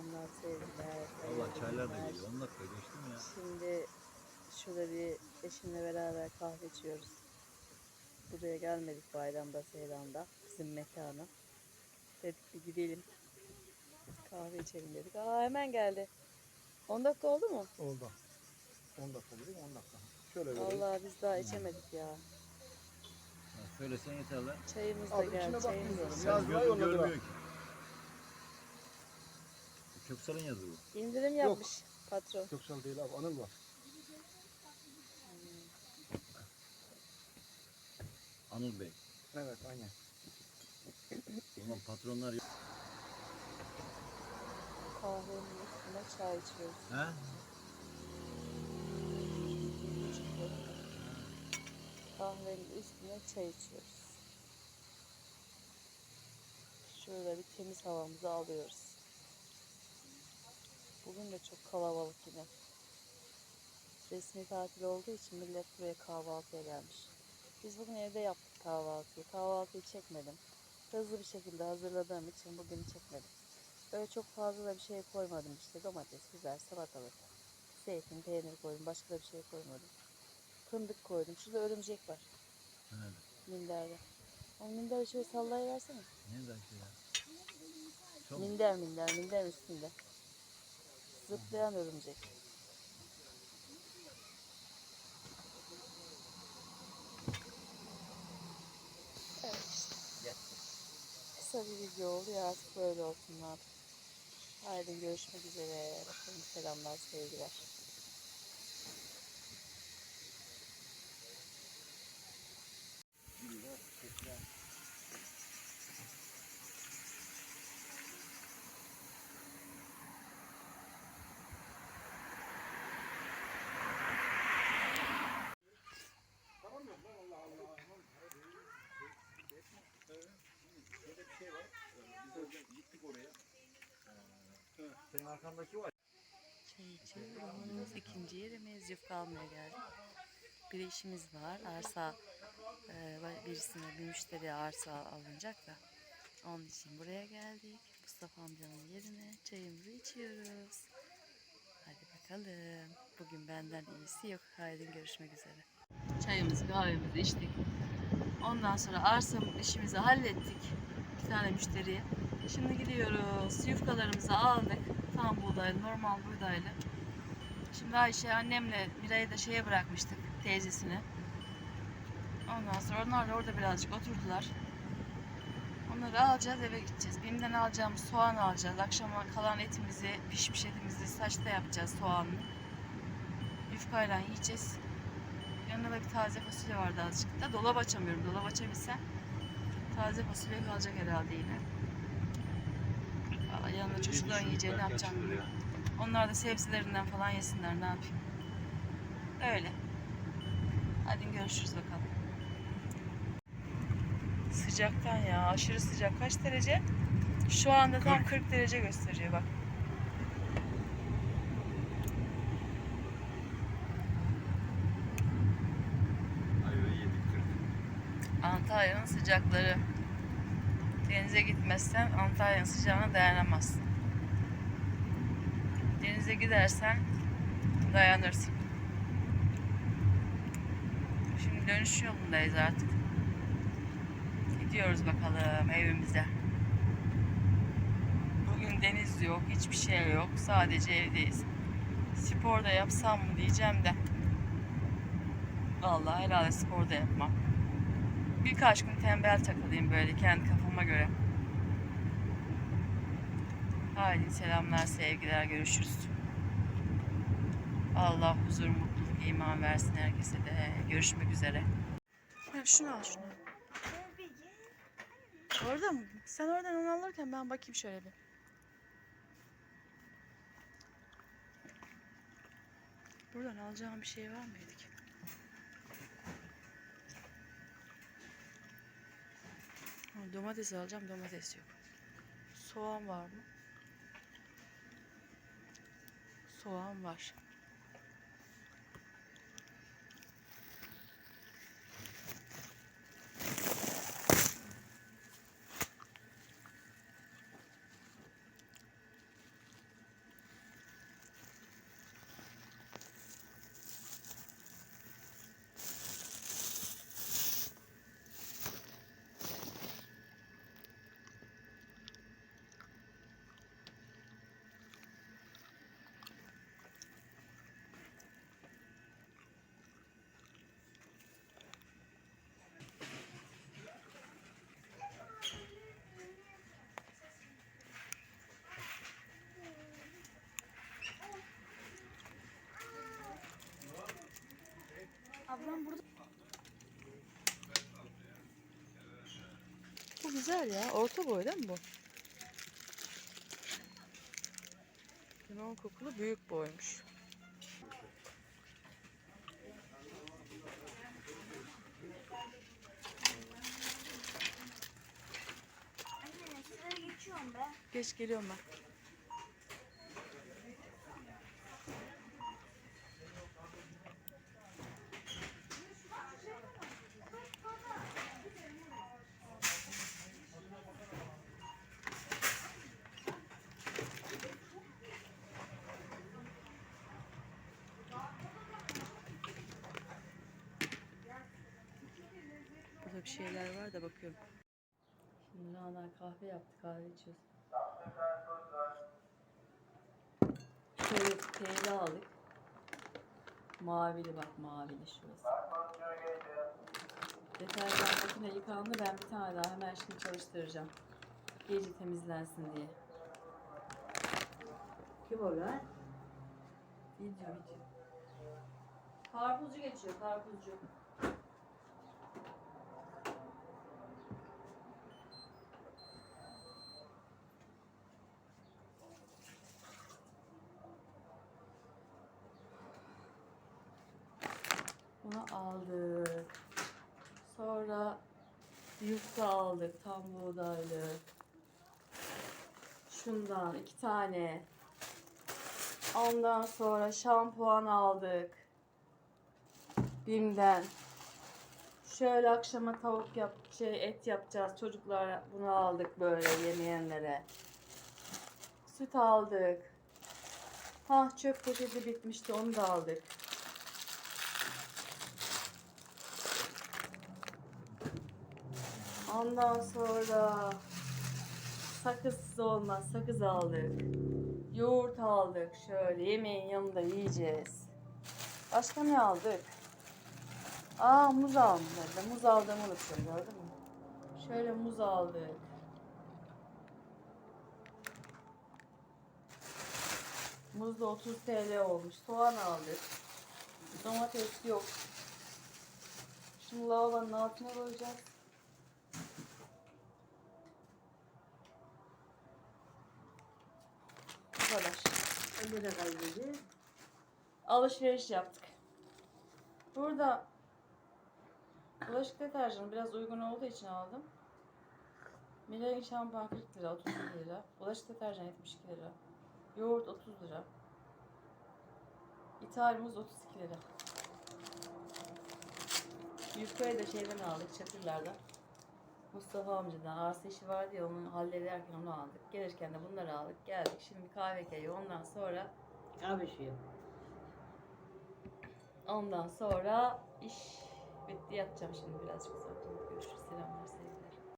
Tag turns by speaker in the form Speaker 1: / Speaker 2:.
Speaker 1: selamlar, sevgiler.
Speaker 2: Valla
Speaker 1: hayırlı
Speaker 2: çaylar da geliyor. 10 dakika geçti mi ya?
Speaker 1: Şimdi şurada bir eşimle beraber kahve içiyoruz. Buraya gelmedik bayramda, seyranda. Bizim mekana. Dedik bir gidelim. Kahve içelim dedik. Aa hemen geldi. 10 dakika oldu mu?
Speaker 3: Oldu. 10 dakika dedik 10 dakika. Şöyle vereyim.
Speaker 1: Vallahi biz daha içemedik ya.
Speaker 2: Ha, söylesen yeter lan.
Speaker 1: Çayımız da
Speaker 3: Abi içine
Speaker 1: geldi. Çayımız
Speaker 3: bilmiyorum.
Speaker 1: da
Speaker 2: Sen gözün görmüyor ki. Köksal'ın yazı bu.
Speaker 1: İndirim yapmış patron.
Speaker 3: Köksal değil abi Anıl var.
Speaker 2: Anıl Bey.
Speaker 3: Evet aynen.
Speaker 2: O zaman patronlar yok.
Speaker 1: Kahvenin üstüne çay içiyoruz.
Speaker 2: He?
Speaker 1: Kahvenin üstüne çay içiyoruz. Şöyle bir temiz havamızı alıyoruz. Bugün de çok kalabalık yine. Resmi tatil olduğu için millet buraya kahvaltıya gelmiş. Biz bugün evde yaptık kahvaltıyı. Kahvaltıyı çekmedim. Hızlı bir şekilde hazırladığım için bugün çekmedim. Böyle çok fazla da bir şey koymadım işte. Domates, biber, salatalık, zeytin, peynir koydum. Başka da bir şey koymadım. Fındık koydum. Şurada örümcek var
Speaker 2: Nerede?
Speaker 1: minderde. O minderi şöyle sallayıversene.
Speaker 2: Nerede ki ya? Çok?
Speaker 1: Minder minder, minder üstünde. Zıplayan örümcek. Kısa bir video oldu ya artık böyle olsun ne yapayım. Haydi görüşmek üzere. Bakalım selamlar, sevgiler.
Speaker 3: Senin arkandaki var.
Speaker 1: Çay içiyoruz. İkinci yerimiz yufka almaya geldik. Bir işimiz var. Arsa e, birisine bir müşteriye arsa alınacak da. Onun için buraya geldik. Mustafa amcanın yerine çayımızı içiyoruz. Hadi bakalım. Bugün benden iyisi yok. Haydi görüşmek üzere. Çayımızı kahvemizi içtik. Ondan sonra arsa işimizi hallettik. İki tane müşteriye. Şimdi gidiyoruz. Yufkalarımızı aldık. Tam buğdaylı, normal buğdaylı. Şimdi Ayşe annemle Miray'ı da şeye bırakmıştık teyzesine. Ondan sonra onlar da orada birazcık oturdular. Onları alacağız eve gideceğiz. Bim'den alacağımız soğan alacağız. Akşama kalan etimizi, pişmiş etimizi saçta yapacağız soğanlı. Yufkayla yiyeceğiz. Yanında da bir taze fasulye vardı azıcık da. Dolap açamıyorum. Dolap açabilsem taze fasulye kalacak herhalde yine. Yanında çocukların yiyeceğini ne yapacağım. Onlar da sebzelerinden falan yesinler ne yapayım. Öyle. Hadi görüşürüz bakalım. Sıcaktan ya aşırı sıcak. Kaç derece? Şu anda tam 40 derece gösteriyor bak.
Speaker 2: Ayva yedik 40.
Speaker 1: Antalya'nın sıcakları. Denize gitmezsen Antalya'nın sıcağına dayanamazsın. Denize gidersen dayanırsın. Şimdi dönüş yolundayız artık. Gidiyoruz bakalım evimize. Bugün deniz yok, hiçbir şey yok. Sadece evdeyiz. Spor da yapsam mı diyeceğim de. Vallahi herhalde spor da yapmam. Birkaç gün tembel takılayım böyle kendi kafama göre. Haydi selamlar, sevgiler, görüşürüz. Allah huzur, mutluluk, iman versin herkese de. Görüşmek üzere. Ha, şunu al şunu. Orada mı? Sen oradan onu alırken ben bakayım şöyle bir. Buradan alacağım bir şey var mıydı ki? Domates alacağım, domates yok. Soğan var mı? Soğan var.
Speaker 4: Ablam burada.
Speaker 1: Bu güzel ya. Orta boy değil mi bu? Limon kokulu büyük boymuş. Geç geliyorum ben. Şeyler var da bakıyorum. Şimdi Rana kahve yaptı, kahve içiyoruz. Şöyle peynir aldık. Mavili bak mavili şurası. Deterjan makine yıkandı. Ben bir tane daha hemen şimdi çalıştıracağım. Gece temizlensin diye.
Speaker 5: Kim o lan?
Speaker 1: Video video. Karpuzcu geçiyor karpuzcu. Bunu aldık. Sonra yufka aldık tam buğdaylı. Şundan iki tane. Ondan sonra şampuan aldık. Bim'den. Şöyle akşama tavuk yap, şey et yapacağız. Çocuklar bunu aldık böyle yemeyenlere. Süt aldık. Ha çöp poşeti bitmişti onu da aldık. Ondan sonra sakızsız olmaz. Sakız aldık. Yoğurt aldık. Şöyle yemeğin yanında yiyeceğiz. Başka ne aldık? Aa muz aldım. Muz aldığımı unuttum gördün mü? Şöyle muz aldık. Muz da 30 TL olmuş. Soğan aldık. Domates yok. Şimdi lavabonun altına koyacağız. Bu kadar.
Speaker 5: Önde de kaybedi.
Speaker 1: alışveriş yaptık. Burada bulaşık deterjanı biraz uygun olduğu için aldım. Milen'in şampuan 40 lira, 30 lira. Bulaşık deterjanı 72 lira. Yoğurt 30 lira. İthal muz 32 lira. Yufkayı da şeyden aldık, çatırlardan. Mustafa amcadan arsa işi vardı ya onu hallederken onu aldık. Gelirken de bunları aldık. Geldik şimdi kahve keyif ondan sonra
Speaker 5: Abi şey yok.
Speaker 1: Ondan sonra iş bitti yatacağım şimdi birazcık zaten. Görüşürüz selamlar.